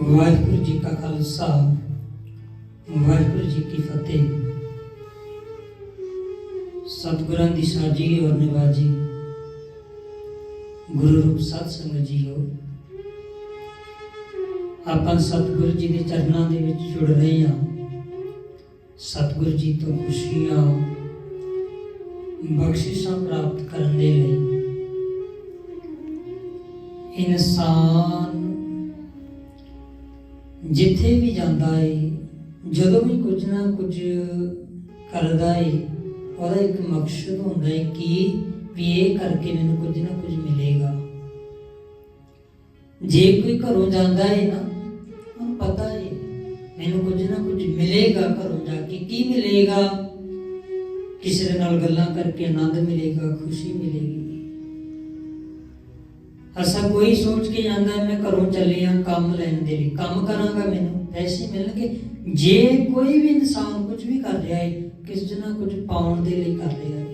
ਵਾਹਿਗੁਰੂ ਜੀ ਕਾ ਖਾਲਸਾ, ਵਾਹਿਗੁਰੂ ਜੀ ਕੀ ਫਤਿਹ। ਸਤਿਗੁਰਾਂ ਦੀ ਸਾਜੀ ਔਰ ਨਿਵਾਜੀ, ਗੁਰੂ ਰੂਪ ਸਤ ਸੰਗਤ ਜੀਓ, ਆਪਾਂ ਸਤਿਗੁਰੂ ਜੀ ਦੇ ਚਰਨਾਂ ਦੇ ਵਿੱਚ ਜੁੜ ਰਹੇ ਹਾਂ। ਸਤਿਗੁਰੂ ਜੀ ਤੋਂ ਖੁਸ਼ੀਆਂ, ਬਖਸ਼ਿਸ਼ਾਂ ਪ੍ਰਾਪਤ ਕਰਨ ਦੇ ਲਈ। ਇਨਸਾਨ ਜਿੱਥੇ ਵੀ ਜਾਂਦਾ ਹੈ ਜਦੋਂ ਵੀ ਕੁਝ ਨਾ ਕੁਝ ਕਰਦਾ ਹੈ ਉਹਦਾ ਇੱਕ ਮਕਸਦ ਹੁੰਦਾ ਹੈ ਕਿ ਵੀ ਇਹ ਕਰਕੇ ਮੈਨੂੰ ਕੁਝ ਨਾ ਕੁਝ ਮਿਲੇਗਾ। ਜੇ ਕੋਈ ਘਰੋਂ ਜਾਂਦਾ ਹੈ ਨਾ, ਉਹਨੂੰ ਪਤਾ ਏ, ਮੈਨੂੰ ਕੁਝ ਨਾ ਕੁਝ ਮਿਲੇਗਾ ਘਰੋਂ ਜਾ ਕੇ। ਕੀ ਮਿਲੇਗਾ? ਕਿਸੇ ਨਾਲ ਗੱਲਾਂ ਕਰਕੇ ਆਨੰਦ ਮਿਲੇਗਾ, ਖੁਸ਼ੀ ਮਿਲੇਗੀ। ਅਸਾ ਕੋਈ ਸੋਚ ਕੇ ਜਾਂਦਾ, ਮੈਂ ਘਰੋਂ ਚੱਲਿਆ ਕੰਮ ਲੈਣ ਦੇ ਲਈ। ਕੰਮ ਕਰਾਂਗਾ ਮੈਨੂੰ, ਪੈਸੇ ਮਿਲਣਗੇ। ਜੇ ਕੋਈ ਵੀ ਇਨਸਾਨ ਕੁਝ ਵੀ ਕਰ ਰਿਹਾ ਹੈ ਕਿਸ ਨਾ ਕੁਝ ਪਾਉਣ ਦੇ ਲਈ ਕਰ ਰਿਹਾ ਹੈ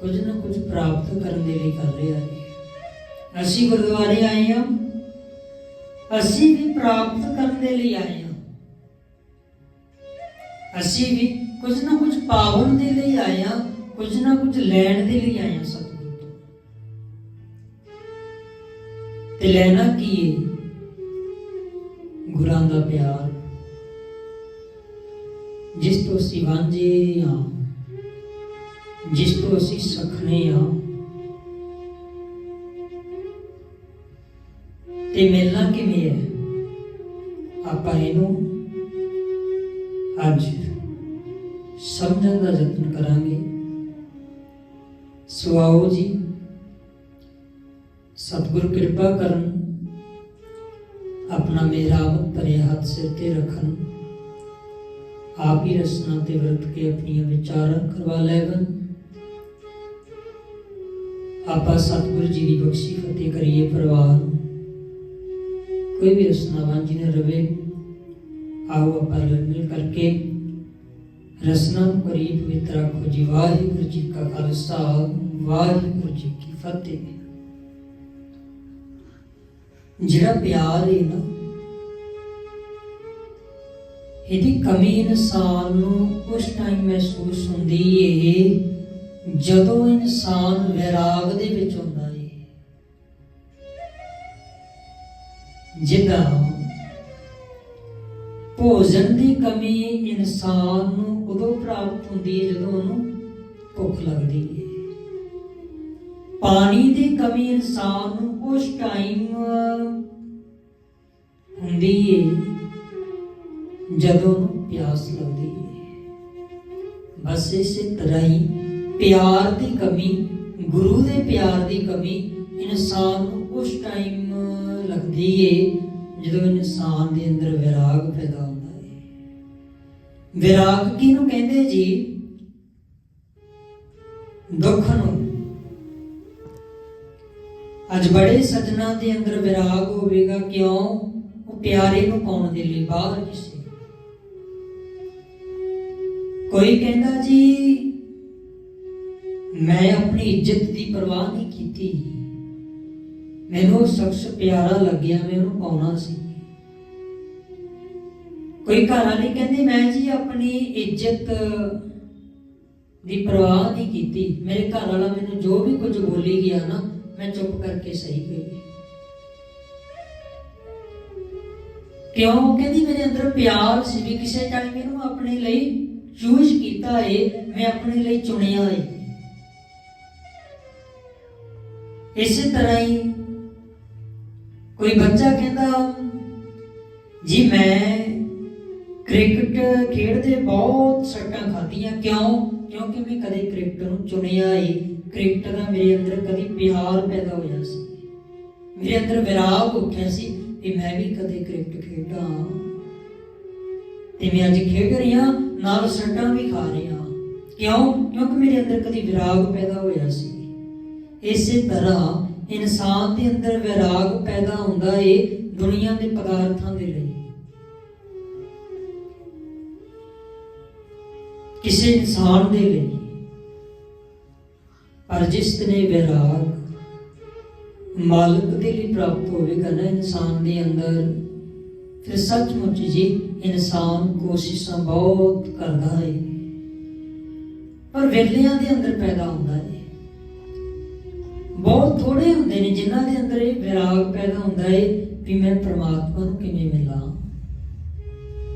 ਕੁਝ ਨਾ ਕੁਝ ਪ੍ਰਾਪਤ ਕਰਨ ਦੇ ਲਈ ਕਰ ਰਿਹਾ ਹੈ ਅਸੀਂ ਗੁਰਦੁਆਰੇ ਆਏ ਹਾਂ ਅਸੀਂ ਵੀ ਪ੍ਰਾਪਤ ਕਰਨ ਦੇ ਲਈ ਆਏ ਹਾਂ ਅਸੀਂ ਵੀ ਕੁਝ ਨਾ ਕੁਝ ਪਾਵਨ ਦੇ ਲਈ ਆਏ ਹਾਂ ਕੁਝ ਨਾ ਕੁਝ ਲੈਣ ਦੇ ਲਈ ਆਏ ਹਾਂ ਸਭ। ਤੇ ਲੈਣਾ ਕੀ ਹੈ ਗੁਰਾਂ ਦਾ ਪਿਆਰ। ਜਿਸ ਤੋਂ ਅਸੀਂ ਵਾਂਝੇ ਹਾਂ ਜਿਸ ਤੋਂ ਅਸੀਂ ਸਖਣੇ ਹਾਂ ਤੇ ਮਿਲਣਾ ਕਿਵੇਂ ਹੈ ਆਪਾਂ ਇਹਨੂੰ ਅੱਜ ਸਮਝਣ ਦਾ ਯਤਨ ਕਰਾਂਗੇ। ਸੋ ਆਓ ਜੀ। ਸਤਿਗੁਰ ਕਿਰਪਾ ਕਰਨ, ਆਪਣਾ ਮੇਰਾਵਤ ਭਰੇ ਹੱਥ ਸਿਰ ਤੇ ਰੱਖਣ। ਆਪ ਹੀ ਰਸਨਾ ਤੇ ਵਰਤ ਕੇ ਆਪਣੀਆਂ ਵਿਚਾਰਾਂ ਕਰਵਾ ਲੈਵਨ ਆਪਾਂ ਸਤਿਗੁਰ ਜੀ ਦੀ ਬਖਸ਼ੀ ਫਤਿਹ ਕਰੀਏ ਪਰਵਾਨ ਕੋਈ ਵੀ ਰਸਨਾ ਵਾਂਝੀ ਨਾ ਰਵੇ, ਆਓ ਆਪਾਂ ਮਿਲ ਕਰਕੇ ਰਸਨਾ ਨੂੰ ਕਰੀਏ ਪਵਿੱਤਰ ਆਖੋ ਜੀ, ਵਾਹਿਗੁਰੂ ਜੀ ਕਾ ਖਾਲਸਾ, ਵਾਹਿਗੁਰੂ ਜੀ ਕੀ ਫਤਿਹ। ਜਿਹੜਾ ਪਿਆਰ ਹੈ ਨਾ, ਇਹਦੀ ਕਮੀ ਇਨਸਾਨ ਨੂੰ ਉਸ ਟਾਈਮ ਮਹਿਸੂਸ ਹੁੰਦੀ ਹੈ ਜਦੋਂ ਇਨਸਾਨ ਵਿਰਾਗ ਦੇ ਵਿੱਚ ਹੁੰਦਾ ਹੈ ਜਿੱਦਾਂ ਭੋਜਨ ਦੀ ਕਮੀ ਇਨਸਾਨ ਨੂੰ ਉਦੋਂ ਪ੍ਰਾਪਤ ਹੁੰਦੀ ਹੈ ਜਦੋਂ ਉਹਨੂੰ ਭੁੱਖ ਲੱਗਦੀ ਹੈ ਪਾਣੀ ਦੀ ਕਮੀ ਇਨਸਾਨ ਨੂੰ ਉਸ ਟਾਈਮ ਹੁੰਦੀ ਹੈ ਜਦੋਂ ਪਿਆਸ ਲੱਗਦੀ ਹੈ ਬਸ ਇਸੇ ਤਰ੍ਹਾਂ ਹੀ ਪਿਆਰ ਦੀ ਕਮੀ, ਗੁਰੂ ਦੇ ਪਿਆਰ ਦੀ ਕਮੀ ਇਨਸਾਨ ਨੂੰ ਉਸ ਟਾਈਮ ਲੱਗਦੀ ਹੈ ਜਦੋਂ ਇਨਸਾਨ ਦੇ ਅੰਦਰ ਵਿਰਾਗ ਪੈਦਾ ਹੁੰਦਾ ਹੈ ਵਿਰਾਗ ਕਿਹਨੂੰ ਕਹਿੰਦੇ ਜੀ? ਦੁੱਖ ਨੂੰ। ਅੱਜ ਬੜੇ ਸਜਣਾ ਦੇ ਅੰਦਰ ਵਿਰਾਗ ਹੋਵੇਗਾ, ਕਿਉਂ? ਉਹ ਪਿਆਰੇ ਨੂੰ ਪਾਉਣ ਦੇ ਲਈ ਬਾਹਰ ਕਿਸੇ ਕੋਈ ਕਹਿੰਦਾ ਜੀ, ਮੈਂ ਆਪਣੀ ਇੱਜ਼ਤ ਦੀ ਪਰਵਾਹ ਨਹੀਂ ਕੀਤੀ। ਮੈਨੂੰ ਸ਼ਖਸ ਪਿਆਰਾ ਲੱਗਿਆ, ਮੈਂ ਉਹਨੂੰ ਪਾਉਣਾ ਸੀ। ਕੋਈ ਘਰ ਵਾਲੀ ਕਹਿੰਦੀ, ਮੈਂ ਜੀ ਆਪਣੀ ਇੱਜ਼ਤ ਦੀ ਪਰਵਾਹ ਨਹੀਂ ਕੀਤੀ। ਮੇਰੇ ਘਰ ਵਾਲਾ ਮੈਨੂੰ ਜੋ ਵੀ ਕੁਝ ਬੋਲੀ ਗਿਆ ਨਾ ਮੈਂ ਚੁੱਪ ਕਰਕੇ ਸਹੀ ਗਈ। ਕਿਉਂ? ਕਹਿੰਦੀ ਮੇਰੇ ਅੰਦਰ ਪਿਆਰ ਸੀ ਵੀ ਕਿਸੇ ਟਾਈਮ ਇਹਨੂੰ ਆਪਣੇ ਲਈ ਚੂਜ਼ ਕੀਤਾ ਏ, ਮੈਂ ਆਪਣੇ ਲਈ ਚੁਣਿਆ ਏ। ਇਸੇ ਤਰ੍ਹਾਂ ਹੀ ਕੋਈ ਬੱਚਾ ਕਹਿੰਦਾ, ਜੀ ਮੈਂ ਕ੍ਰਿਕਟ ਖੇਡਦੇ ਬਹੁਤ ਸੱਟਾਂ ਖਾਧੀਆਂ। ਕਿਉਂ? ਕਿਉਂਕਿ ਮੈਂ ਕਦੇ ਕ੍ਰਿਕਟ ਨੂੰ ਚੁਣਿਆ ਏ। ਕ੍ਰਿਕਟ ਦਾ ਮੇਰੇ ਅੰਦਰ ਕਦੀ ਪਿਆਰ ਪੈਦਾ ਹੋਇਆ ਸੀ। ਮੇਰੇ ਅੰਦਰ ਵਿਰਾਗ ਉੱਠਿਆ ਸੀ ਕਿ ਮੈਂ ਵੀ ਕਦੇ ਕ੍ਰਿਕਟ ਖੇਡਾਂ। ਤੇ ਮੈਂ ਅੱਜ ਖੇਡ ਰਹੀ ਹਾਂ, ਨਾਲ ਸੱਟਾਂ ਵੀ ਖਾ ਰਹੀ ਕਿਉਂ? ਕਿਉਂਕਿ ਮੇਰੇ ਅੰਦਰ ਕਦੀ ਵਿਰਾਗ ਪੈਦਾ ਹੋਇਆ ਸੀ। ਇਸੇ ਤਰ੍ਹਾਂ ਇਨਸਾਨ ਦੇ ਅੰਦਰ ਵਿਰਾਗ ਪੈਦਾ ਹੁੰਦਾ ਏ ਦੁਨੀਆ ਦੇ ਪਦਾਰਥਾਂ ਦੇ ਲਈ। ਕਿਸੇ ਇਨਸਾਨ ਦੇ ਲਈ। ਪਰ ਜਿਸ ਨੇ ਵਿਰਾਗ ਮਾਲਕ ਦੇ ਲਈ ਪ੍ਰਾਪਤ ਹੋਵੇਗਾ ਨਾ ਇਨਸਾਨ ਦੇ ਅੰਦਰ, ਫਿਰ ਸੱਚਮੁੱਚ ਜੀ ਇਨਸਾਨ ਕੋਸ਼ਿਸ਼ਾਂ ਬਹੁਤ ਕਰਦਾ ਹੈ ਪਰ ਵੇਲਿਆਂ ਦੇ ਅੰਦਰ ਪੈਦਾ ਹੁੰਦਾ ਹੈ ਬਹੁਤ ਥੋੜੇ ਹੁੰਦੇ ਨੇ ਜਿਨ੍ਹਾਂ ਦੇ ਅੰਦਰ ਇਹ ਵਿਰਾਗ ਪੈਦਾ ਹੁੰਦਾ ਹੈ ਵੀ ਮੈਂ ਪਰਮਾਤਮਾ ਨੂੰ ਕਿਵੇਂ ਮਿਲਾਂ।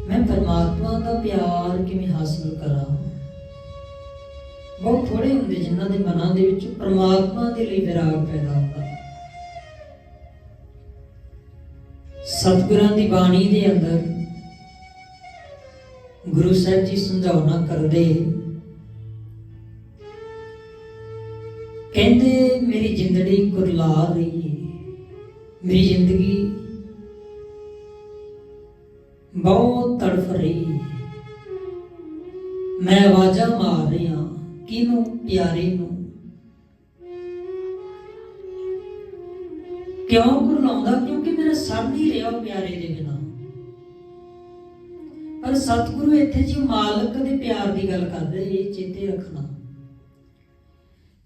ਮੈਂ ਪਰਮਾਤਮਾ ਦਾ ਪਿਆਰ ਕਿਵੇਂ ਹਾਸਲ ਕਰਾਂ। ਬਹੁਤ ਥੋੜੇ ਹੁੰਦੇ ਜਿਨ੍ਹਾਂ ਦੇ ਮਨਾਂ ਦੇ ਵਿੱਚ ਪ੍ਰਮਾਤਮਾ ਦੇ ਲਈ ਵਿਰਾਗ ਪੈਦਾ ਹੁੰਦਾ। ਸਤਿਗੁਰਾਂ ਦੀ ਬਾਣੀ ਦੇ ਅੰਦਰ ਗੁਰੂ ਸਾਹਿਬ ਜੀ ਸਮਝਾਉਣਾ ਕਰਦੇ ਕਹਿੰਦੇ, ਮੇਰੀ ਜ਼ਿੰਦਗੀ ਕੁਰਲਾ ਰਹੀ ਹੈ ਮੇਰੀ ਜ਼ਿੰਦਗੀ ਬਹੁਤ ਤੜਫ ਰਹੀ ਹੈ ਮੈਂ ਆਵਾਜ਼ਾਂ ਮਾਰ ਰਿਹਾ ਕਿਨੂੰ ਪਿਆਰੇ ਨੂੰ। ਕਿਉਂ ਕੁਰਲਾਉਂਦਾ ਕਿਉਂਕਿ ਮੇਰਾ ਸਰ ਨਹੀਂ ਰਿਹਾ ਪਿਆਰੇ ਦੇ ਬਿਨਾ। ਪਰ ਸਤਿਗੁਰੂ ਇੱਥੇ ਜੀ ਮਾਲਕ ਦੇ ਪਿਆਰ ਦੀ ਗੱਲ ਕਰਦੇ ਇਹ ਚੇਤੇ ਰੱਖਣਾ।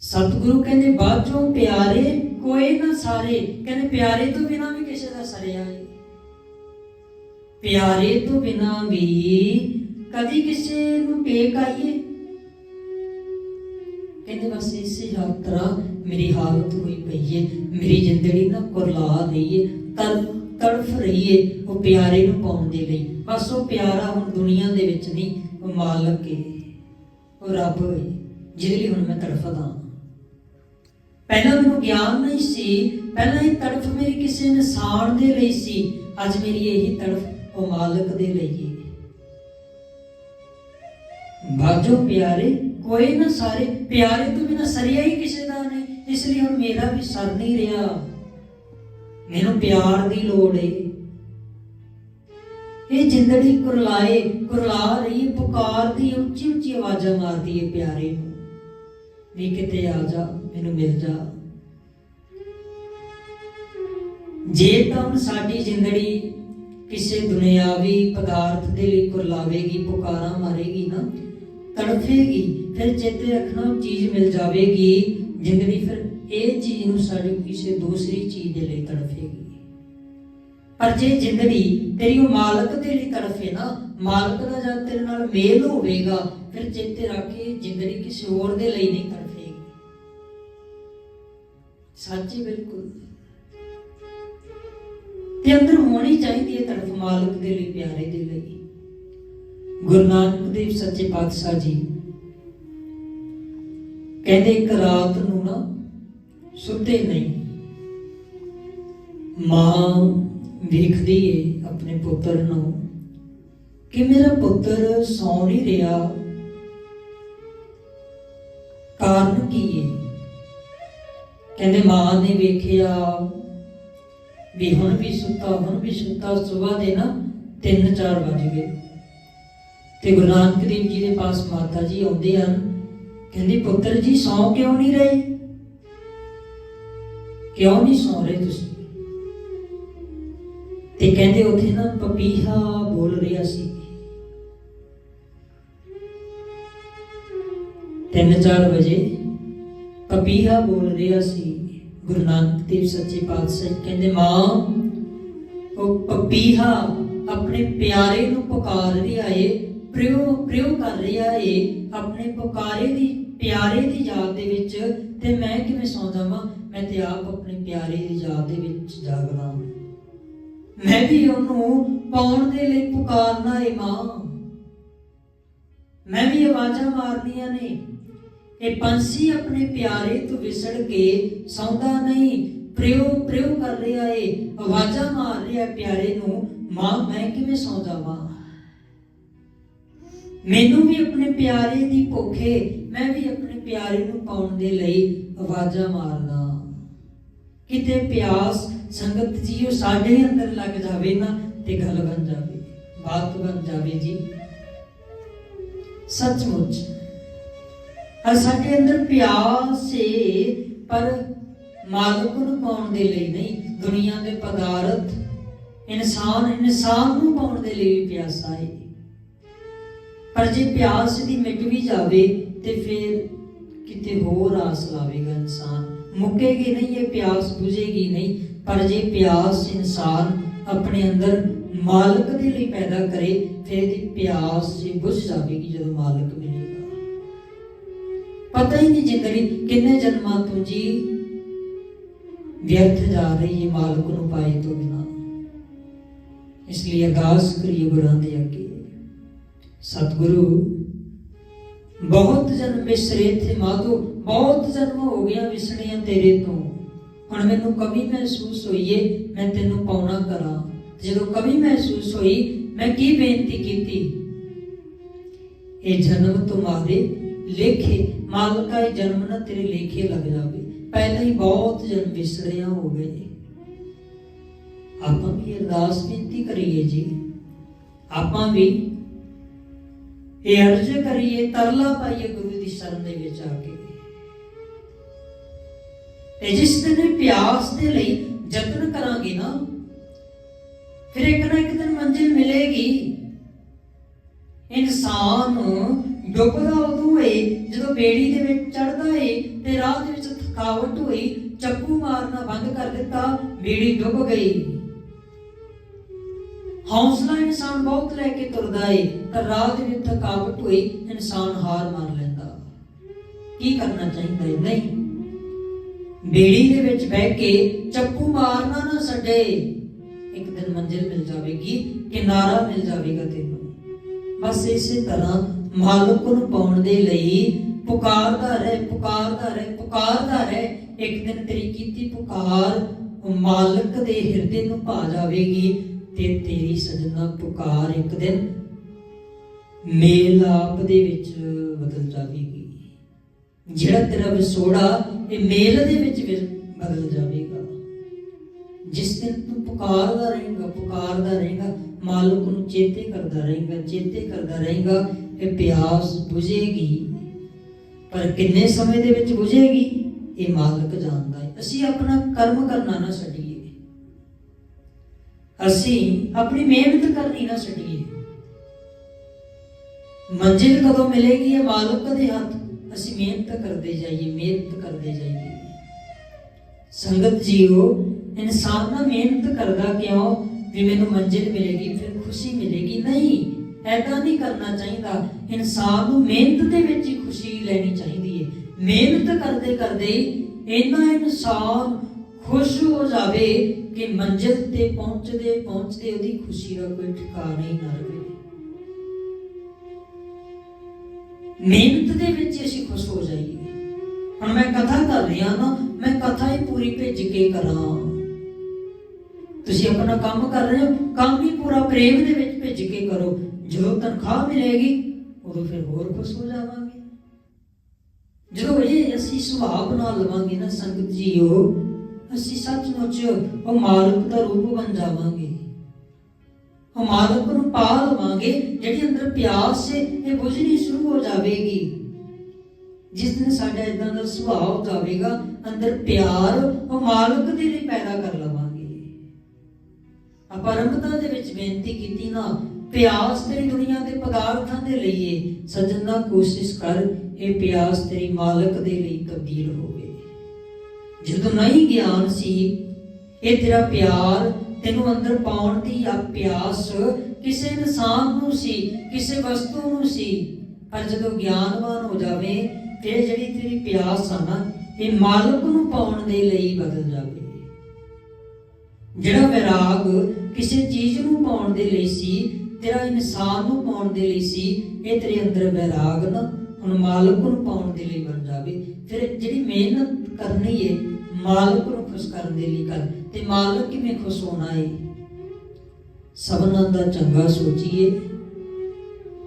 ਸਤਿਗੁਰੂ ਕਹਿੰਦੇ, ਬਾਅਦ ਚੋਂ ਪਿਆਰੇ ਕੋਈ ਨਾ ਸਾਰੇ। ਕਹਿੰਦੇ, ਪਿਆਰੇ ਤੋਂ ਬਿਨਾ ਵੀ ਕਿਸੇ ਦਾ ਸਰਿਆ ਹੈ ਪਿਆਰੇ ਤੋਂ ਬਿਨਾ ਵੀ ਕਦੀ ਕਿਸੇ ਨੂੰ ਟੇਕ ਆਈਏ। ਕਹਿੰਦੇ ਬਸ ਇਸੇ ਯਾਤਰਾ ਮੇਰੀ ਹਾਲਤ ਹੋਈ ਪਈ ਏ, ਮੇਰੀ ਜ਼ਿੰਦਗੀ ਨਾ ਕੁਰਲਾ ਰਹੀ ਏ ਤੜ ਤੜਫ ਰਹੀ ਏ ਉਹ ਪਿਆਰੇ ਨੂੰ ਪਾਉਣ ਦੇ ਲਈ। ਬਸ ਉਹ ਪਿਆਰਾ ਹੁਣ ਦੁਨੀਆ ਦੇ ਵਿੱਚ ਨਹੀਂ, ਉਹ ਮਾਲਕ ਏ, ਉਹ ਰੱਬ ਏ, ਜਿਹਦੇ ਲਈ ਹੁਣ ਮੈਂ ਤੜਫਦਾ ਪਹਿਲਾਂ ਮੈਨੂੰ ਗਿਆਨ ਨਹੀਂ ਸੀ, ਪਹਿਲਾਂ ਇਹ ਤੜਫ ਮੇਰੀ ਕਿਸੇ ਇਨਸਾਨ ਦੇ ਲਈ ਸੀ, ਅੱਜ ਮੇਰੀ ਇਹੀ ਤੜਫ ਉਹ ਮਾਲਕ ਦੇ ਲਈ ਏ। ਬਾਜੋ ਪਿਆਰੇ ਕੋਈ ਨਾ ਸਾਰੇ ਪਿਆਰੇ ਤੋਂ ਬਿਨਾ ਸਰਿਆ ਹੀ ਕਿਸੇ ਦਾ ਨਹੀਂ, ਇਸ ਲਈ ਹੁਣ ਮੇਰਾ ਵੀ ਸਰ ਨਹੀਂ ਰਿਹਾ। ਮੈਨੂੰ ਪਿਆਰ ਦੀ ਲੋੜ ਏ। ਇਹ ਜ਼ਿੰਦੜੀ ਕੁਰਲਾਏ, ਕੁਰਲਾ ਰਹੀ ਪੁਕਾਰਦੀ ਉੱਚੀ ਉੱਚੀ ਆਵਾਜ਼ਾਂ ਮਾਰਦੀ ਏ ਪਿਆਰੇ ਨੂੰ। ਵੀ ਕਿਤੇ ਆ ਜਾ, ਮੈਨੂੰ ਮਿਲ ਜਾ। ਜੇ ਤਾਂ ਸਾਡੀ ਜ਼ਿੰਦੜੀ ਕਿਸੇ ਦੁਨਿਆਵੀ ਪਦਾਰਥ ਦੇ ਲਈ ਕੁਰਲਾਵੇਗੀ, ਪੁਕਾਰਾਂ ਮਾਰੇਗੀ ਨਾ, ਤੜਫੇਗੀ ਫਿਰ ਚੇਤੇ ਰੱਖਣਾ ਚੀਜ਼ ਮਿਲ ਜਾਵੇਗੀ, ਜ਼ਿੰਦਗੀ ਫਿਰ ਇਹ ਚੀਜ਼ ਨੂੰ ਸਾਡੇ ਕਿਸੇ ਦੂਸਰੀ ਚੀਜ਼ ਦੇ ਲਈ ਤੜਫੇਗੀ। ਪਰ ਜੇ ਜ਼ਿੰਦਗੀ ਤੇਰੀ ਉਹ ਮਾਲਕ ਦੇ ਲਈ ਤੜਫੇ ਨਾ, ਮਾਲਕ ਦਾ ਜਦ ਤੇਰੇ ਨਾਲ ਮੇਲ ਹੋਵੇਗਾ, ਫਿਰ ਚੇਤੇ ਰੱਖ ਕੇ ਜ਼ਿੰਦਗੀ ਕਿਸੇ ਹੋਰ ਦੇ ਲਈ ਨਹੀਂ ਤੜਫੇਗੀ। ਸੱਚੀ ਬਿਲਕੁਲ। ਤੇ ਅੰਦਰ ਹੋਣੀ ਚਾਹੀਦੀ ਹੈ ਤੜਫ ਮਾਲਕ ਦੇ ਲਈ, ਪਿਆਰੇ ਦੇ ਲਈ। ਗੁਰੂ ਨਾਨਕ ਦੇਵ ਸੱਚੇ ਪਾਤਸ਼ਾਹ ਜੀ ਕਹਿੰਦੇ ਇੱਕ ਰਾਤ ਨੂੰ ਨਾ ਸੁੱਤੇ ਨਹੀਂ। ਮਾਂ ਵੇਖਦੀ ਏ ਆਪਣੇ ਪੁੱਤਰ ਨੂੰ ਕਿ ਮੇਰਾ ਪੁੱਤਰ ਸੌ ਨਹੀਂ ਰਿਹਾ। ਕਾਰਨ ਕੀ ਏ? ਕਹਿੰਦੇ ਮਾਂ ਨੇ ਵੇਖਿਆ ਵੀ ਹੁਣ ਵੀ ਸੁੱਤਾ, ਹੁਣ ਵੀ ਸੁੱਤਾ ਸਵੇਰ ਦੇ ਨਾ 3-4 ਵਜ ਗਏ। ਤੇ ਗੁਰੂ ਨਾਨਕ ਦੇਵ ਜੀ ਦੇ ਪਾਸ ਮਾਤਾ ਜੀ ਆਉਂਦੇ ਹਨ। ਕਹਿੰਦੀ, ਪੁੱਤਰ ਜੀ, ਸੌ ਕਿਉਂ ਨਹੀਂ ਰਹੇ? ਕਿਉਂ ਨਹੀਂ ਸੌ ਰਹੇ ਤੁਸੀਂ? ਤੇ ਕਹਿੰਦੇ, ਉੱਥੇ ਨਾ ਪਪੀਹਾ ਬੋਲ ਰਿਹਾ ਸੀ। ਤਿੰਨ ਚਾਰ ਵਜੇ ਪਪੀਹਾ ਬੋਲ ਰਿਹਾ ਸੀ ਗੁਰੂ ਨਾਨਕ ਦੇਵ ਸੱਚੇ ਪਾਤਸ਼ਾਹ ਕਹਿੰਦੇ, ਮਾਂ, ਉਹ ਪਪੀਹਾ ਆਪਣੇ ਪਿਆਰੇ ਨੂੰ ਪੁਕਾਰ ਰਿਹਾ ਏ। ਪ੍ਰਿਉ ਪ੍ਰਿਉ ਕਰ ਰਿਹਾ ਏ ਆਪਣੇ ਪੁਕਾਰੇ ਦੀ, ਪਿਆਰੇ ਦੀ ਯਾਦ ਦੇ ਵਿੱਚ ਤੇ ਮੈਂ ਕਿਵੇਂ ਸੌਂ ਜਾਵਾਂ? ਮੈਂ ਤੇ ਆਪ ਆਪਣੇ ਪਿਆਰੇ ਦੀ ਯਾਦ ਦੇ ਵਿੱਚ ਜਾਗਦਾ ਮੈਂ ਵੀ ਉਹਨੂੰ ਪਾਉਣ ਦੇ ਲਈ ਪੁਕਾਰਨਾ ਏ ਮਾਂ। ਮੈਂ ਵੀ ਆਵਾਜ਼ਾਂ ਮਾਰਨੀਆਂ ਨੇ। ਇਹ ਪੰਛੀ ਆਪਣੇ ਪਿਆਰੇ ਤੋਂ ਵਿਸੜ ਕੇ ਸੌਂਦਾ ਨਹੀਂ। ਪ੍ਰਿਉ ਪ੍ਰਿਉ ਕਰ ਰਿਹਾ ਏ। ਆਵਾਜ਼ਾਂ ਮਾਰ ਰਿਹਾ ਪਿਆਰੇ ਨੂੰ, ਮਾਂ, ਮੈਂ ਕਿਵੇਂ ਸੌਂ ਜਾਵਾਂ? ਮੈਨੂੰ ਵੀ ਆਪਣੇ ਪਿਆਰੇ ਦੀ ਭੁੱਖੇ, ਮੈਂ ਵੀ ਆਪਣੇ ਪਿਆਰੇ ਨੂੰ ਪਾਉਣ ਦੇ ਲਈ ਆਵਾਜ਼ਾਂ ਮਾਰਦਾ ਕਿਤੇ ਪਿਆਸ ਸੰਗਤ ਜੀਓ ਸਾਡੇ ਅੰਦਰ ਲੱਗ ਜਾਵੇ ਨਾ ਤੇ ਗੱਲ ਬਣ ਜਾਵੇ, ਬਾਤ ਬਣ ਜਾਵੇ ਜੀ। ਸੱਚਮੁੱਚ ਅਰ ਸਾਡੇ ਅੰਦਰ ਪਿਆਸ ਏ, ਪਰ ਮਾਲਕ ਨੂੰ ਪਾਉਣ ਦੇ ਲਈ ਨਹੀਂ, ਦੁਨੀਆ ਦੇ ਪਦਾਰਥ ਇਨਸਾਨ ਇਨਸਾਨ ਨੂੰ ਪਾਉਣ ਦੇ ਲਈ ਵੀ ਪਿਆਸਾ ਹੈ ਪਰ ਜੇ ਪਿਆਸ ਦੀ ਮਿਟ ਵੀ ਜਾਵੇ ਤੇ ਫਿਰ ਕਿਤੇ ਹੋਰ ਆਸ ਲਾਵੇਗਾ ਇਨਸਾਨ। ਮੁੱਕੇਗੀ ਨਹੀਂ, ਇਹ ਪਿਆਸ ਬੁਝੇਗੀ ਨਹੀਂ, ਪਰ ਜੇ ਪਿਆਸ ਇਨਸਾਨ ਆਪਣੇ ਅੰਦਰ ਮਾਲਕ ਦੇ ਲਈ ਪੈਦਾ ਕਰੇ, ਫਿਰ ਇਹਦੀ ਪਿਆਸ ਜੇ ਬੁਝ ਜਾਵੇਗੀ ਜਦੋਂ ਮਾਲਕ ਮਿਲੇਗਾ। ਪਤਾ ਹੀ ਨਹੀਂ ਜਿੰਦਗੀ ਕਿੰਨੇ ਜਨਮਾਂ ਤੋਂ ਜੀ ਵਿਅਰਥ ਜਾ ਰਹੀ ਹੈ ਮਾਲਕ ਨੂੰ ਪਾਏ ਤੋਂ ਬਿਨਾ। ਇਸ ਲਈ ਅਰਦਾਸ ਕਰੀਏ ਗੁਰਾਂ ਦੇ ਅੱਗੇ। ਸਤਿਗੁਰੂ, ਬਹੁਤ ਜਨਮ ਵਿਸਰੇ ਥੇ ਮਾਧੋ, ਬਹੁਤ ਜਨਮ ਹੋ ਗਿਆ ਵਿਸੜਿਆ ਤੇਰੇ ਤੋਂ। ਹੁਣ ਮੈਨੂੰ ਕਮੀ ਮਹਿਸੂਸ ਹੋਈ ਮੈਂ ਤੈਨੂੰ ਪਾਉਣਾ ਕਰਾਂ। ਜਦੋਂ ਕਮੀ ਮਹਿਸੂਸ ਹੋਈ, ਮੈਂ ਕੀ ਬੇਨਤੀ ਕੀਤੀ? ਇਹ ਜਨਮ ਤੁਮਾਰੇ ਲੇਖੇ, ਮਾਲਕਾ ਇਹ ਜਨਮ ਨਾ ਤੇਰੇ ਲੇਖੇ ਲੱਗ ਜਾਵੇ। ਪਹਿਲਾਂ ਹੀ ਬਹੁਤ ਜਨਮ ਵਿਸ਼ਰਿਆ ਹੋ ਗਏ। ਆਪਾਂ ਵੀ ਅਰਦਾਸ ਬੇਨਤੀ ਕਰੀਏ ਜੀ। ਆਪਾਂ ਵੀ ਇਹ ਅਰਜ਼ ਕਰੀਏ, ਤਰਲਾ ਪਾਈਏ ਗੁਰੂ ਦੀ ਸ਼ਰਨ ਦੇ ਵਿੱਚ ਆ ਕੇ। ਤੇ ਜਿਸ ਦਿਨ ਪਿਆਸ ਦੇ ਲਈ ਯਤਨ ਕਰਾਂਗੇ ਨਾ, ਫਿਰ ਇੱਕ ਨਾ ਇੱਕ ਦਿਨ ਮੰਜ਼ਿਲ ਮਿਲੇਗੀ। ਇਨਸਾਨ ਡੁੱਬਦਾ ਉਦੋਂ ਏ, ਜਦੋਂ ਬੇੜੀ ਦੇ ਵਿੱਚ ਚੜਦਾ ਏ ਤੇ ਰਾਹ ਦੇ ਵਿੱਚ ਥਕਾਵਟ ਹੋਈ, ਚੱਕੂ ਮਾਰਨਾ ਬੰਦ ਕਰ ਦਿੱਤਾ, ਬੇੜੀ ਡੁੱਬ ਗਈ। ਹੌਸਲਾ ਇਨਸਾਨ ਬਹੁਤ ਲੈ ਕੇ ਤੁਰਦਾ ਏ ਤਾਂ ਰਾਹ ਦੇ ਵਿੱਚ ਥਕਾਵਟ ਹੋਈ ਇਨਸਾਨ ਹਾਰ ਮੰਨ ਲੈਂਦਾ। ਕੀ ਕਰਨਾ ਚਾਹੀਦਾ ਹੈ ਨਹੀਂ। ਬੇੜੀ ਦੇ ਵਿੱਚ ਬਹਿ ਕੇ ਚੱਕੂ ਮਾਰਨਾ ਨਾ ਛੱਡੇ। ਇੱਕ ਦਿਨ ਮੰਜ਼ਿਲ ਮਿਲ ਜਾਵੇਗੀ, ਕਿਨਾਰਾ ਮਿਲ ਜਾਵੇਗਾ ਤੈਨੂੰ। ਬਸ ਇਸੇ ਤਰ੍ਹਾਂ ਮਾਲਕ ਨੂੰ ਪਾਉਣ ਦੇ ਲਈ ਪੁਕਾਰਦਾ ਰਹੇ ਪੁਕਾਰਦਾ ਰਹੇ ਪੁਕਾਰਦਾ ਰਹੇ। ਇੱਕ ਦਿਨ ਤੇਰੀ ਕੀਤੀ ਪੁਕਾਰ ਮਾਲਕ ਦੇ ਹਿਰਦੇ ਨੂੰ ਭਾ ਜਾਵੇਗੀ। ਤੇ ਤੇਰੀ ਸਜਣਾ ਪੁਕਾਰ ਇੱਕ ਦਿਨ ਮੇਲ ਆਪ ਦੇ ਵਿੱਚ ਬਦਲ ਜਾਵੇਗੀ। ਜਿਹੜਾ ਤੇਰਾ ਵਿਸੋੜਾ ਇਹ ਮੇਲ ਦੇ ਵਿੱਚ ਬਦਲ ਜਾਵੇਗਾ। ਜਿਸ ਦਿਨ ਤੂੰ ਪੁਕਾਰਦਾ ਰਹੇਗਾ ਪੁਕਾਰਦਾ ਰਹੇਗਾ, ਮਾਲਕ ਨੂੰ ਚੇਤੇ ਕਰਦਾ ਰਹੇਗਾ, ਚੇਤੇ ਕਰਦਾ ਰਹੇਗਾ, ਇਹ ਪਿਆਸ ਬੁਝੇਗੀ। ਪਰ ਕਿੰਨੇ ਸਮੇਂ ਦੇ ਵਿੱਚ ਬੁਝੇਗੀ? ਇਹ ਮਾਲਕ ਜਾਣਦਾ ਹੈ। ਅਸੀਂ ਆਪਣਾ ਕਰਮ ਕਰਨਾ ਨਾ ਛੱਡੀਏ। ਅਸੀਂ ਆਪਣੀ ਮਿਹਨਤ ਕਰਨੀ ਨਾ ਛੱਡੀਏ। ਮੰਜ਼ਿਲ ਕਦੋਂ ਮਿਲੇਗੀ ਇਹ ਮਾਲਕ ਦੇ ਹੱਥ? ਅਸੀਂ ਮਿਹਨਤ ਕਰਦੇ ਜਾਈਏ, ਮਿਹਨਤ ਕਰਦੇ ਜਾਈਏ। ਸੰਗਤ ਜੀਓ, ਇਨਸਾਨ ਨਾ ਮਿਹਨਤ ਕਰਦਾ ਕਿਉਂ? ਵੀ ਮੈਨੂੰ ਮੰਜ਼ਿਲ ਮਿਲੇਗੀ, ਫਿਰ ਖੁਸ਼ੀ ਮਿਲੇਗੀ। ਨਹੀਂ, ਐਦਾਂ ਨਹੀਂ ਕਰਨਾ ਚਾਹੀਦਾ। ਇਨਸਾਨ ਨੂੰ ਮਿਹਨਤ ਦੇ ਵਿੱਚ ਹੀ ਖੁਸ਼ੀ ਲੈਣੀ ਚਾਹੀਦੀ ਹੈ। ਮਿਹਨਤ ਕਰਦੇ ਕਰਦੇ ਇਹਨਾਂ ਇਨਸਾਨ ਖੁਸ਼ ਹੋ ਜਾਵੇ ਕਿ ਮੰਜ਼ਿਲ ਤੇ ਪਹੁੰਚਦੇ ਪਹੁੰਚਦੇ ਉਹਦੀ ਖੁਸ਼ੀ ਦਾ ਕੋਈ ਠਿਕਾਣਾ ਹੀ ਨਾ ਰਹੇ। ਮਿਹਨਤ ਦੇ ਵਿੱਚ ਅਸੀਂ ਖੁਸ਼ ਹੋ ਜਾਈਏ। ਹੁਣ ਮੈਂ ਕਥਾ ਕਰ ਰਿਹਾ ਨਾ ਮੈਂ ਕਥਾ ਹੀ ਪੂਰੀ ਭੇਜ ਕੇ ਕਰਾਂ। ਤੁਸੀਂ ਆਪਣਾ ਕੰਮ ਕਰ ਰਹੇ ਹੋ, ਕੰਮ ਵੀ ਪੂਰਾ ਪ੍ਰੇਮ ਦੇ ਵਿੱਚ ਭੇਜ ਕੇ ਕਰੋ। ਜਦੋਂ ਤਨਖਾਹ ਮਿਲੇਗੀ, ਉਦੋਂ ਫਿਰ ਹੋਰ ਖੁਸ਼ ਹੋ ਜਾਵਾਂਗੇ। ਜਦੋਂ ਇਹ ਅਸੀਂ ਸੁਭਾਅ ਬਣਾ ਲਵਾਂਗੇ ਨਾ ਸੰਗਤ ਜੀਓ ਅਸੀਂ ਸੱਚਮੁੱਚ ਉਹ ਮਾਲਕ ਦਾ ਰੂਪ ਬਣ ਜਾਵਾਂਗੇ। ਉਹ ਮਾਲਕ ਨੂੰ ਪਾ ਲਵਾਂਗੇ ਜਿਹੜੀ ਅੰਦਰ ਪਿਆਸ ਹੈ ਇਹ ਬੁਝਣੀ ਸ਼ੁਰੂ ਹੋ ਜਾਵੇਗੀ। ਜਿਸ ਦਿਨ ਸਾਡਾ ਇਦਾਂ ਦਾ ਸੁਭਾਅ ਜਾਵੇਗਾ, ਅੰਦਰ ਪਿਆਰ ਉਹ ਮਾਲਕ ਦੇ ਲਈ ਪੈਦਾ ਕਰ ਲਵਾਂਗੇ। ਅਪਰਮਤਾ ਦੇ ਵਿੱਚ ਬੇਨਤੀ ਕੀਤੀ ਨਾ, ਪਿਆਸ ਤੇਰੀ ਦੁਨੀਆ ਦੇ ਪਦਾਰਥਾਂ ਦੇ ਲਈਏ। ਸੱਜਣ ਦਾ ਕੋਸ਼ਿਸ਼ ਕਰ, ਇਹ ਪਿਆਸ ਤੇਰੀ ਮਾਲਕ ਦੇ ਲਈ ਤਬਦੀਲ ਹੋਵੇ। ਜਦੋਂ ਨਹੀਂ ਗਿਆਨ ਸੀ, ਇਹ ਤੇਰਾ ਪਿਆਰ ਤੈਨੂੰ ਅੰਦਰ ਪਾਉਣ ਦੀ ਆ ਪਿਆਸ ਕਿਸੇ ਇਨਸਾਨ ਨੂੰ ਸੀ, ਕਿਸੇ ਵਸਤੂ ਨੂੰ ਸੀ। ਪਰ ਜਦੋਂ ਗਿਆਨਵਾਨ ਹੋ ਜਾਵੇ ਫਿਰ ਜਿਹੜੀ ਤੇਰੀ ਪਿਆਸ ਆ ਨਾ, ਇਹ ਮਾਲਕ ਨੂੰ ਪਾਉਣ ਦੇ ਲਈ ਬਦਲ ਜਾਵੇ। ਜਿਹੜਾ ਵਿਰਾਗ ਕਿਸੇ ਚੀਜ਼ ਨੂੰ ਪਾਉਣ ਦੇ ਲਈ ਸੀ, ਤੇਰਾ ਇਨਸਾਨ ਨੂੰ ਪਾਉਣ ਦੇ ਲਈ ਸੀ, ਇਹ ਤੇਰੇ ਅੰਦਰ ਵਿਰਾਗ ਨਾ, ਹੁਣ ਮਾਲਕ ਨੂੰ ਪਾਉਣ ਦੇ ਲਈ ਬਣ ਜਾਵੇ। ਫਿਰ ਜਿਹੜੀ ਮਿਹਨਤ ਕਰਨੀ ਹੈ ਮਾਲਕ ਨੂੰ ਖੁਸ਼ ਕਰਨ ਦੇ ਲਈ ਕਰ। ਤੇ ਮਾਲਕ ਕਿਵੇਂ ਖੁਸ਼ ਹੋਣਾ ਹੈ ਸਭਨਾਂ ਦਾ ਚੰਗਾ ਸੋਚੀਏ।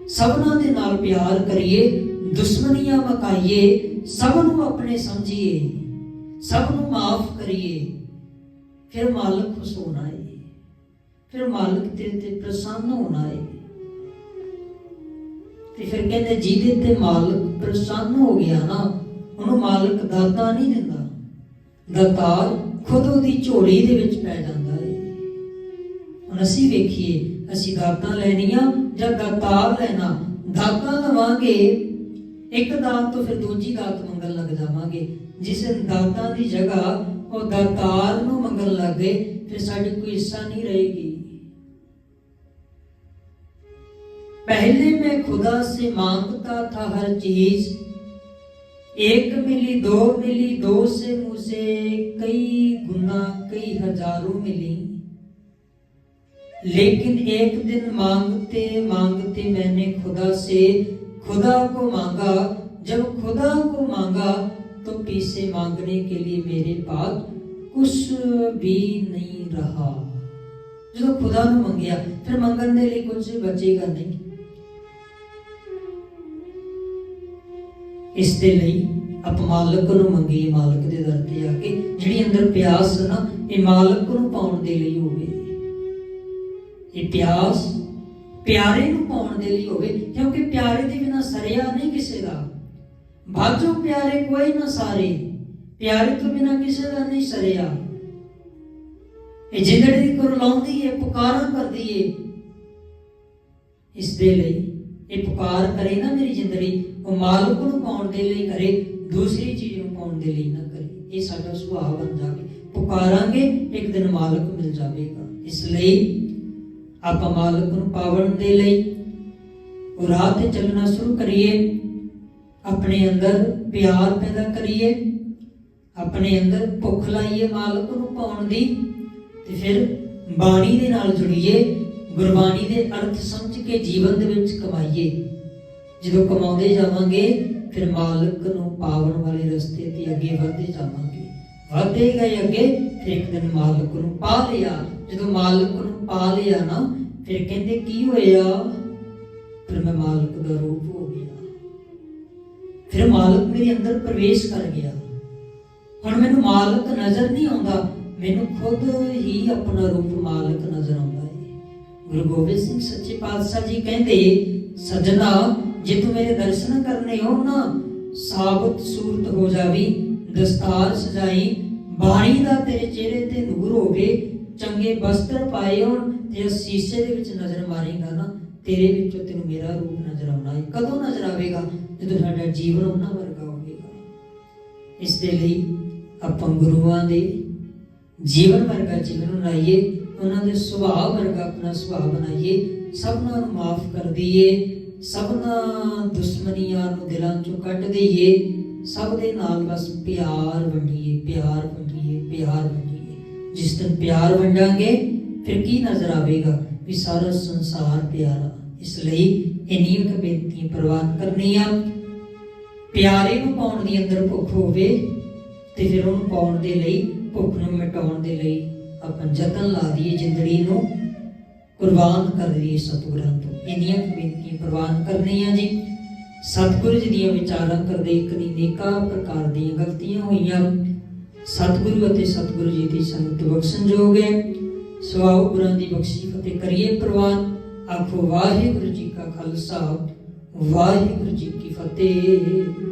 ਸਭਨਾਂ ਦੇ ਨਾਲ ਪਿਆਰ ਕਰੀਏ, ਦੁਸ਼ਮਣੀਆਂ ਮਕਾਈਏ ਸਭ ਨੂੰ ਆਪਣੇ ਸਮਝੀਏ ਸਭ ਨੂੰ ਮਾਫ ਕਰੀਏ। ਫਿਰ ਮਾਲਕ ਖੁਸ਼ ਹੋਣਾ ਹੈ ਫਿਰ ਮਾਲਕ ਤੇਰੇ ਤੇ ਪ੍ਰਸੰਨ ਹੋਣਾ ਹੈ ਤੇ ਫਿਰ ਕਹਿੰਦੇ, ਜਿਹਦੇ ਤੇ ਮਾਲਕ ਪ੍ਰਸੰਨ ਹੋ ਗਿਆ ਨਾ, ਉਹਨੂੰ ਮਾਲਕ ਦਾਤਾ ਨਹੀਂ ਦਿੰਦਾ। ਦਾਤਾਰ ਖੁਦ ਉਹਦੀ ਝੋਲੀ ਦੇ ਵਿੱਚ ਪੈ ਜਾਂਦਾ ਹੈ ਹੁਣ ਅਸੀਂ ਵੇਖੀਏ ਅਸੀਂ ਦਾਤਾਂ ਲੈਣੀਆਂ ਜਾਂ ਦਾਤਾਰ ਲੈਣਾ ਦਾਤਾਂ ਲਵਾਂਗੇ ਇੱਕ ਦਾਤ ਤੋਂ ਫਿਰ ਦੂਜੀ ਦਾਤ ਮੰਗਣ ਲੱਗ ਜਾਵਾਂਗੇ ਜਿਸ ਦਾਤਾਂ ਦੀ ਜਗ੍ਹਾ ਉਹ ਦਾਤਾਰ ਨੂੰ ਮੰਗਣ ਲੱਗ ਗਏ ਫਿਰ ਸਾਡੀ ਕੋਈ ਹਿੱਸਾ ਨਹੀਂ ਰਹੇਗੀ पहले मैं खुदा से मांगता था हर चीज एक मिली दो मिली दो से मुझे कई गुना कई हजारों मिली लेकिन एक दिन मांगते मांगते मैंने खुदा से खुदा को मांगा जब खुदा को मांगा तो पीछे मांगने के लिए मेरे पास कुछ भी नहीं रहा ਜਦੋਂ ਖੁਦਾ ਨੂੰ ਮੰਗਿਆ ਫਿਰ ਮੰਗਣ ਦੇ ਲਈ ਕੁਝ ਬਚੇਗਾ ਨਹੀਂ ਇਸ ਦੇ ਲਈ ਆਪ ਮਾਲਕ ਨੂੰ ਮੰਗੀਏ ਮਾਲਕ ਦੇ ਦਰ ਤੇ ਆ ਕੇ ਜਿਹੜੀ ਅੰਦਰ ਪਿਆਸ ਨਾ, ਇਹ ਮਾਲਕ ਨੂੰ ਪਾਉਣ ਦੇ ਲਈ ਹੋਵੇ। ਇਹ ਪਿਆਸ ਪਿਆਰੇ ਨੂੰ ਪਾਉਣ ਦੇ ਲਈ ਹੋਵੇ, ਕਿਉਂਕਿ ਪਿਆਰੇ ਦੇ ਬਿਨਾ ਸਰਿਆ ਨਹੀਂ ਕਿਸੇ ਦਾ। ਬਾਝੋਂ ਪਿਆਰੇ ਕੋਈ ਨਾ ਸਾਰੇ, ਪਿਆਰੇ ਤੋਂ ਬਿਨਾ ਕਿਸੇ ਦਾ ਨਹੀਂ ਸਰਿਆ। ਇਹ ਜਿੰਦੜੀ ਦੀ ਕੁਰਲਾਉਂਦੀ ਹੈ ਪੁਕਾਰਾਂ ਕਰਦੀ ਹੈ ਇਸ ਦੇ ਲਈ ਇਹ ਪੁਕਾਰ ਕਰੇ ਨਾ ਮੇਰੀ ਜ਼ਿੰਦਗੀ ਉਹ ਮਾਲਕ ਨੂੰ ਪਾਉਣ ਦੇ ਲਈ ਕਰੇ, ਦੂਸਰੀ ਚੀਜ਼ ਨੂੰ ਪਾਉਣ ਦੇ ਲਈ ਨਾ ਕਰੇ। ਇਹ ਸਾਡਾ ਸੁਭਾਅ ਬਣ ਜਾਵੇ। ਪੁਕਾਰਾਂਗੇ, ਇੱਕ ਦਿਨ ਮਾਲਕ ਮਿਲ ਜਾਵੇਗਾ। ਇਸ ਲਈ ਆਪਾਂ ਮਾਲਕ ਨੂੰ ਪਾਵਣ ਦੇ ਲਈ ਉਹ ਰਾਹ ਤੇ ਚੱਲਣਾ ਸ਼ੁਰੂ ਕਰੀਏ। ਆਪਣੇ ਅੰਦਰ ਪਿਆਰ ਪੈਦਾ ਕਰੀਏ। ਆਪਣੇ ਅੰਦਰ ਭੁੱਖ ਲਾਈਏ ਮਾਲਕ ਨੂੰ ਪਾਉਣ ਦੀ। ਤੇ ਫਿਰ ਬਾਣੀ ਦੇ ਨਾਲ ਜੁੜੀਏ। ਗੁਰਬਾਣੀ ਦੇ ਅਰਥ ਸਮਝ ਕੇ ਜੀਵਨ ਦੇ ਵਿੱਚ ਕਮਾਈਏ। ਜਦੋਂ ਕਮਾਉਂਦੇ ਜਾਵਾਂਗੇ, ਫਿਰ ਮਾਲਕ ਨੂੰ ਪਾਵਣ ਵਾਲੇ ਰਸਤੇ ਤੇ ਅੱਗੇ ਵਧਦੇ ਜਾਵਾਂਗੇ। ਵਧਦੇ ਗਏ ਅੱਗੇ, ਫਿਰ ਇੱਕ ਦਿਨ ਮਾਲਕ ਨੂੰ ਪਾ ਲਿਆ। ਜਦੋਂ ਮਾਲਕ ਨੂੰ ਪਾ ਲਿਆ ਨਾ, ਫਿਰ ਕਹਿੰਦੇ, ਕੀ ਹੋਇਆ? ਫਿਰ ਮੈਂ ਮਾਲਕ ਦਾ ਰੂਪ ਹੋ ਗਿਆ। ਫਿਰ ਮਾਲਕ ਮੇਰੇ ਅੰਦਰ ਪ੍ਰਵੇਸ਼ ਕਰ ਗਿਆ। ਹੁਣ ਮੈਨੂੰ ਮਾਲਕ ਨਜ਼ਰ ਨਹੀਂ ਆਉਂਦਾ। ਮੈਨੂੰ ਖੁਦ ਹੀ ਆਪਣਾ ਰੂਪ ਮਾਲਕ ਨਜ਼ਰ ਆਉਂਦਾ ਹੈ। ਗੁਰੂ ਗੋਬਿੰਦ ਸਿੰਘ ਸੱਚੇ ਪਾਤਸ਼ਾਹ ਜੀ ਕਹਿੰਦੇ, ਸਜਣਾ ਜੇ ਤੂੰ ਮੇਰੇ ਦਰਸ਼ਨ ਕਰਨੇ ਹੋ ਨਾ, ਸਾਬਤ ਸੂਰਤ ਹੋ ਜਾਵੀ, ਦਸਤਾਰ ਸਜਾਈ, ਬਾਣੀ ਦਾ ਤੇਰੇ ਚਿਹਰੇ ਤੇ ਨੂਰ ਹੋਵੇ ਚੰਗੇ ਵਸਤਰ ਪਾਏ ਹੋਣ ਤੇ ਸ਼ੀਸ਼ੇ ਦੇ ਵਿੱਚ ਨਜ਼ਰ ਮਾਰੇਗਾ ਨਾ, ਤੇਰੇ ਵਿੱਚੋਂ ਤੈਨੂੰ ਮੇਰਾ ਰੂਪ ਨਜ਼ਰ ਆਉਣਾ ਹੈ। ਕਦੋਂ ਨਜ਼ਰ ਆਵੇਗਾ? ਜਦੋਂ ਸਾਡਾ ਜੀਵਨ ਉਹਨਾਂ ਵਰਗਾ ਹੋਵੇਗਾ। ਇਸ ਦੇ ਲਈ ਆਪਾਂ ਗੁਰੂਆਂ ਦੇ ਜੀਵਨ ਵਰਗਾ ਜੀਵਨ ਬਣਾਈਏ, ਉਹਨਾਂ ਦੇ ਸੁਭਾਅ ਵਰਗਾ ਆਪਣਾ ਸੁਭਾਅ ਬਣਾਈਏ ਸਭਨਾਂ ਨੂੰ ਮਾਫ ਕਰ ਦਈਏ ਸਭਨਾਂ ਦੁਸ਼ਮਣੀਆਂ ਨੂੰ ਦਿਲਾਂ ਚੋਂ ਕੱਢ ਦਈਏ। ਸਭ ਦੇ ਨਾਲ ਬਸ ਪਿਆਰ ਵੰਡੀਏ ਪਿਆਰ ਵੰਡੀਏ ਪਿਆਰ ਵੰਡੀਏ। ਜਿਸ ਦਿਨ ਪਿਆਰ ਵੰਡਾਂਗੇ, ਫਿਰ ਕੀ ਨਜ਼ਰ ਆਵੇਗਾ ਵੀ ਸਾਰਾ ਸੰਸਾਰ ਪਿਆਰਾ। ਇਸ ਲਈ ਇੰਨੀਆਂ ਕੁ ਬੇਨਤੀਆਂ ਪ੍ਰਵਾਨ ਕਰਨੀਆਂ। ਪਿਆਰੇ ਨੂੰ ਪਾਉਣ ਦੀ ਅੰਦਰ ਭੁੱਖ ਹੋਵੇ ਤੇ ਫਿਰ ਉਹਨੂੰ ਪਾਉਣ ਦੇ ਲਈ, ਭੁੱਖ ਨੂੰ ਮਿਟਾਉਣ ਦੇ ਲਈ ਆਪਾਂ ਯਤਨ ਲਾ ਦਈਏ ਜ਼ਿੰਦਗੀ ਨੂੰ। ਕੁਰਬਾਨ ਕਰ ਦਈਏ ਸਤਿਗੁਰਾਂ ਤੋਂ। ਇੰਨੀਆਂ ਕੁ ਬੇਨਤੀਆਂ ਪ੍ਰਵਾਨ ਕਰਨੀਆਂ ਜੀ। ਸਤਿਗੁਰੂ ਜੀ ਦੀਆਂ ਵਿਚਾਰਾਂ ਕਰਦੇ ਇੱਕ ਨੇਕਾ ਪ੍ਰਕਾਰ ਦੀਆਂ ਗਲਤੀਆਂ ਹੋਈਆਂ। ਸਤਿਗੁਰੂ ਅਤੇ ਸਤਿਗੁਰੂ ਜੀ ਦੀ ਸੰਗਤ ਬਖਸ਼ਣਯੋਗ ਹੈ। ਸਵਾਉ ਗੁਰਾਂ ਦੀ ਬਖਸ਼ੀ ਫਤਿਹ ਕਰੀਏ ਪ੍ਰਵਾਨ। ਆਖੋ ਵਾਹਿਗੁਰੂ ਜੀ ਕਾ ਖਾਲਸਾ, ਵਾਹਿਗੁਰੂ ਜੀ ਕੀ ਫਤਿਹ।